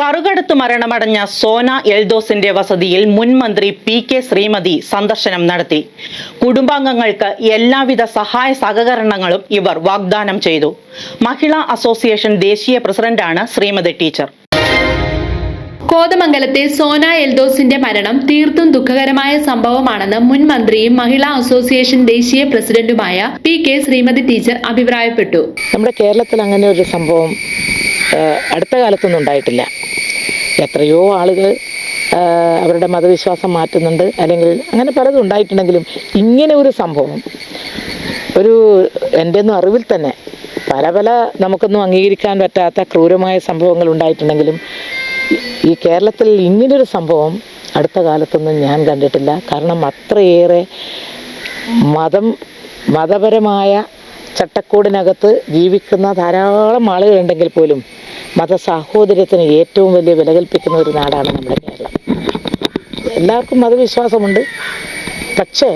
കറുകടുത്ത് മരണമടഞ്ഞ സോന എൽദോസിന്റെ വസതിയിൽ മുൻമന്ത്രി പി കെ ശ്രീമതി സന്ദർശനം നടത്തി. കുടുംബാംഗങ്ങൾക്ക് എല്ലാവിധ സഹായ സഹകരണങ്ങളും ഇവർ വാഗ്ദാനം ചെയ്തു. മഹിളാ അസോസിയേഷൻ ദേശീയ പ്രസിഡന്റാണ് ശ്രീമതി ടീച്ചർ. കോതമംഗലത്തെ സോന എൽദോസിന്റെ മരണം തീർത്തും ദുഃഖകരമായ സംഭവമാണെന്ന് മുൻ മന്ത്രിയും മഹിളാ അസോസിയേഷൻ ദേശീയ പ്രസിഡന്റുമായ പി കെ ശ്രീമതി ടീച്ചർ അഭിപ്രായപ്പെട്ടു. നമ്മുടെ കേരളത്തിൽ അങ്ങനെ ഒരു സംഭവം അടുത്ത കാലത്തൊന്നും ഉണ്ടായിട്ടില്ല. എത്രയോ ആളുകൾ അവരുടെ മതവിശ്വാസം മാറ്റുന്നുണ്ട്. അല്ലെങ്കിൽ അങ്ങനെ പലതും ഉണ്ടായിട്ടുണ്ടെങ്കിലും ഇങ്ങനെ ഒരു സംഭവം ഒരു എന്റെ ഒന്നും അറിവിൽ തന്നെ പല പല നമുക്കൊന്നും അംഗീകരിക്കാൻ പറ്റാത്ത ക്രൂരമായ സംഭവങ്ങൾ ഉണ്ടായിട്ടുണ്ടെങ്കിലും ഈ- കേരളത്തിൽ ഇങ്ങനൊരു സംഭവം അടുത്ത കാലത്തൊന്നും ഞാൻ കണ്ടിട്ടില്ല. കാരണം അത്രയേറെ മതം മതപരമായ ചട്ടക്കൂടിനകത്ത് ജീവിക്കുന്ന ധാരാളം ആളുകളുണ്ടെങ്കിൽ പോലും മതസാഹോദര്യത്തിന് ഏറ്റവും വലിയ വില കൽപ്പിക്കുന്ന ഒരു നാടാണ് നമ്മുടെ കേരളം. എല്ലാവർക്കും മതവിശ്വാസമുണ്ട്. പക്ഷേ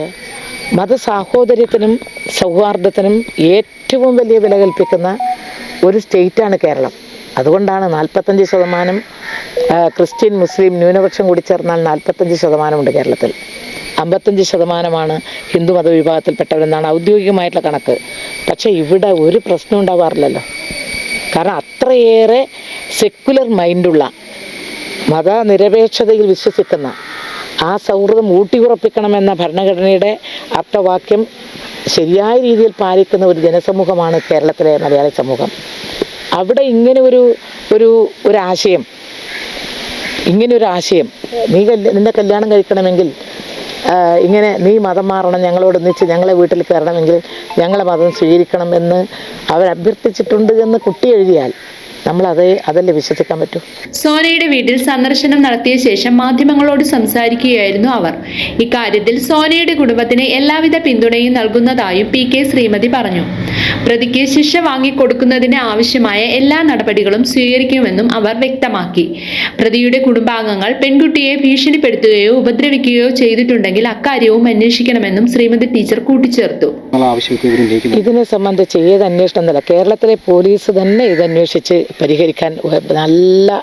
മതസാഹോദര്യത്തിനും സൗഹാർദ്ദത്തിനും ഏറ്റവും വലിയ വില കൽപ്പിക്കുന്ന ഒരു സ്റ്റേറ്റാണ് കേരളം. അതുകൊണ്ടാണ് നാൽപ്പത്തഞ്ച് ശതമാനം ക്രിസ്ത്യൻ മുസ്ലിം ന്യൂനപക്ഷം കൂടി ചേർന്നാൽ നാൽപ്പത്തഞ്ച് ശതമാനമുണ്ട് കേരളത്തിൽ. അമ്പത്തഞ്ച് ശതമാനമാണ് ഹിന്ദു മതവിഭാഗത്തിൽപ്പെട്ടവരെന്നാണ് ഔദ്യോഗികമായിട്ടുള്ള കണക്ക്. പക്ഷേ ഇവിടെ ഒരു പ്രശ്നം ഉണ്ടാവാറില്ലല്ലോ. കാരണം അത്രയേറെ സെക്കുലർ മൈൻഡുള്ള മതനിരപേക്ഷതയിൽ വിശ്വസിക്കുന്ന ആ സൗഹൃദം ഊട്ടിയുറപ്പിക്കണമെന്ന ഭരണഘടനയുടെ അർത്ഥവാക്യം ശരിയായ രീതിയിൽ പാലിക്കുന്ന ഒരു ജനസമൂഹമാണ് കേരളത്തിലെ മലയാളി സമൂഹം. അവിടെ ഇങ്ങനെ ഒരു ഒരു ഒരാശയം ഇങ്ങനെ ഒരു ആശയം നീ നിന്റെ കല്യാണം കഴിക്കണമെങ്കിൽ ഇങ്ങനെ നീ മതം മാറണം ഞങ്ങളോട് ഒന്നിച്ച് ഞങ്ങളെ വീട്ടിൽ കയറണമെങ്കിൽ ഞങ്ങളെ മതം സ്വീകരിക്കണം എന്ന് അവരഭ്യർത്ഥിച്ചിട്ടുണ്ട് എന്ന് കുട്ടി എഴുതിയാൽ. നമ്മൾ അതേ അതല്ലേ വിശ്വസിക്കാൻ പറ്റൂ? സോനയുടെ വീട്ടിൽ സന്ദർശനം നടത്തിയ ശേഷം മാധ്യമങ്ങളോട് സംസാരിക്കുകയായിരുന്നു അവർ. ഇക്കാര്യത്തിൽ സോനയുടെ കുടുംബത്തിന് എല്ലാവിധ പിന്തുണയും നൽകുന്നതായും പി കെ ശ്രീമതി പറഞ്ഞു. പ്രതിക്ക് ശിക്ഷ വാങ്ങിക്കൊടുക്കുന്നതിന് ആവശ്യമായ എല്ലാ നടപടികളും സ്വീകരിക്കുമെന്നും അവർ വ്യക്തമാക്കി. പ്രതിയുടെ കുടുംബാംഗങ്ങൾ പെൺകുട്ടിയെ ഭീഷണിപ്പെടുത്തുകയോ ഉപദ്രവിക്കുകയോ ചെയ്തിട്ടുണ്ടെങ്കിൽ അക്കാര്യവും അന്വേഷിക്കണമെന്നും ശ്രീമതി ടീച്ചർ കൂട്ടിച്ചേർത്തു. ഇതിനെ സംബന്ധിച്ച് ഏത് അന്വേഷണം എന്നല്ല കേരളത്തിലെ പോലീസ് തന്നെ ഇത് അന്വേഷിച്ച് പരിഹരിക്കാൻ നല്ല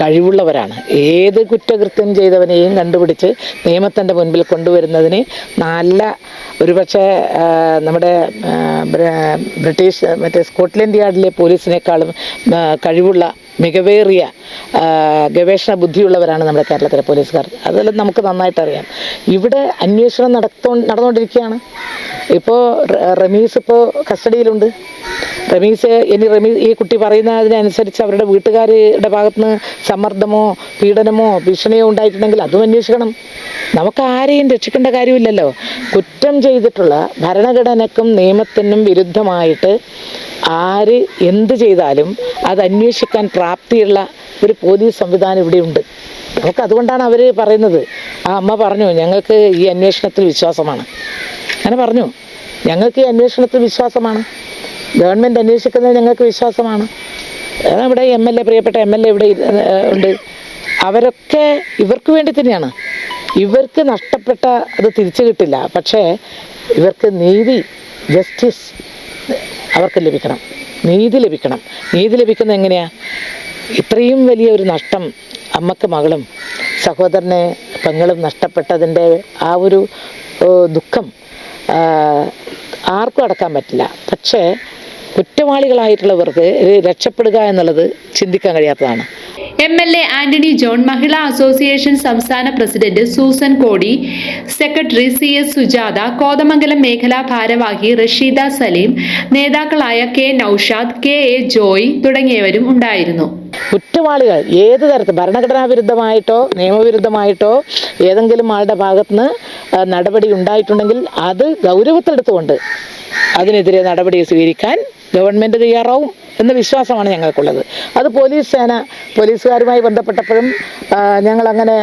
കഴിവുള്ളവരാണ്. ഏത് കുറ്റകൃത്യം ചെയ്തവനെയും കണ്ടുപിടിച്ച് നിയമത്തിന്റെ മുൻപിൽ കൊണ്ടുവരുന്നതിന് നല്ല ഒരുപക്ഷെ നമ്മുടെ ബ്രിട്ടീഷ് മറ്റേ സ്കോട്ട്ലൻഡ് യാർഡിലെ പോലീസിനേക്കാളും കഴിവുള്ള മികവേറിയ ഗവേഷണ ബുദ്ധിയുള്ളവരാണ് നമ്മുടെ കേരളത്തിലെ പോലീസുകാർ. അതെല്ലാം നമുക്ക് നന്നായിട്ട് അറിയാം ഇവിടെ അന്വേഷണം നടത്തോ നടന്നുകൊണ്ടിരിക്കുകയാണ് ഇപ്പോൾ റമീസ് ഇപ്പോൾ കസ്റ്റഡിയിലുണ്ട്. റമീസ് ഇനി റമീസ് ഈ കുട്ടി പറയുന്നതിനനുസരിച്ച് അവരുടെ വീട്ടുകാരുടെ ഭാഗത്തുനിന്ന് സമ്മർദ്ദമോ പീഡനമോ ഭീഷണിയോ ഉണ്ടായിട്ടുണ്ടെങ്കിൽ അതും അന്വേഷിക്കണം. നമുക്ക് ആരെയും രക്ഷിക്കേണ്ട കാര്യമില്ലല്ലോ. കുറ്റം ചെയ്തിട്ടുള്ള ഭരണഘടനക്കും നിയമത്തിനും വിരുദ്ധമായിട്ട് ആര് എന്ത് ചെയ്താലും അത് അന്വേഷിക്കാൻ പ്രാപ്തിയുള്ള ഒരു പോലീസ് സംവിധാനം ഇവിടെയുണ്ട്. നമുക്ക് അതുകൊണ്ടാണ് അവർ പറയുന്നത്. ആ അമ്മ പറഞ്ഞു ഞങ്ങൾക്ക് ഈ അന്വേഷണത്തിൽ വിശ്വാസമാണ്. അങ്ങനെ പറഞ്ഞു. ഞങ്ങൾക്ക് ഈ അന്വേഷണത്തിൽ വിശ്വാസമാണ്. ഗവൺമെന്റ് അന്വേഷിക്കുന്നത് ഞങ്ങൾക്ക് വിശ്വാസമാണ്. നമ്മുടെ എം എൽ എ പ്രിയപ്പെട്ട എം എൽ എ ഇവിടെ ഉണ്ട്. അവരൊക്കെ ഇവർക്ക് വേണ്ടി തന്നെയാണ്. ഇവർക്ക് നഷ്ടപ്പെട്ട അത് തിരിച്ചു കിട്ടില്ല. പക്ഷേ ഇവർക്ക് നീതി ജസ്റ്റിസ് അവർക്ക് ലഭിക്കണം. നീതി ലഭിക്കണം. നീതി ലഭിക്കുന്നത് എങ്ങനെയാ? ഇത്രയും വലിയ ഒരു നഷ്ടം അമ്മയ്ക്ക് മകളും സഹോദരനെ പെങ്ങളും നഷ്ടപ്പെട്ടതിന്റെ ആ ഒരു ദുഃഖം ആർക്കും അടക്കാൻ പറ്റില്ല. പക്ഷേ കുറ്റവാളികളായിട്ടുള്ളവർക്ക് രക്ഷപ്പെടുക എന്നുള്ളത് ചിന്തിക്കാൻ കഴിയാത്തതാണ്. M L A Antony John Mahila association സംസ്ഥാന president Susan Kodi secretary C S Sujatha Kothamangalam മേഖലാ ഭാരവാഹി റഷീദ സലീം നേതാക്കളായ K Noushad K A Joy തുടങ്ങിയവരും ഉണ്ടായിരുന്നു. കുറ്റവാളികൾ ഏത് തരത്തിൽ ഭരണഘടനാ വിരുദ്ധമായിട്ടോ നിയമവിരുദ്ധമായിട്ടോ ഏതെങ്കിലും ആളുടെ ഭാഗത്തുനിന്ന് നടപടി ഉണ്ടായിട്ടുണ്ടെങ്കിൽ അത് ഗൗരവത്തിലെടുത്തുകൊണ്ട് അതിനെതിരെ നടപടി സ്വീകരിക്കാൻ ഗവൺമെന്റ് തയ്യാറാവും എന്ന വിശ്വാസമാണ് ഞങ്ങൾക്കുള്ളത്. അത് പോലീസ് സേന പോലീസുകാരുമായി ബന്ധപ്പെട്ടപ്പോഴും ഞങ്ങൾ അങ്ങനെ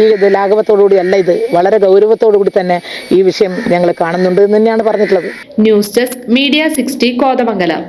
ഈ ഇത് ലാഘവത്തോടുകൂടി അല്ല ഇത്. വളരെ ഗൗരവത്തോടുകൂടി തന്നെ ഈ വിഷയം ഞങ്ങൾ കാണുന്നുണ്ട് എന്ന് തന്നെയാണ് പറഞ്ഞിട്ടുള്ളത്. News desk media sixty Kothamangalam.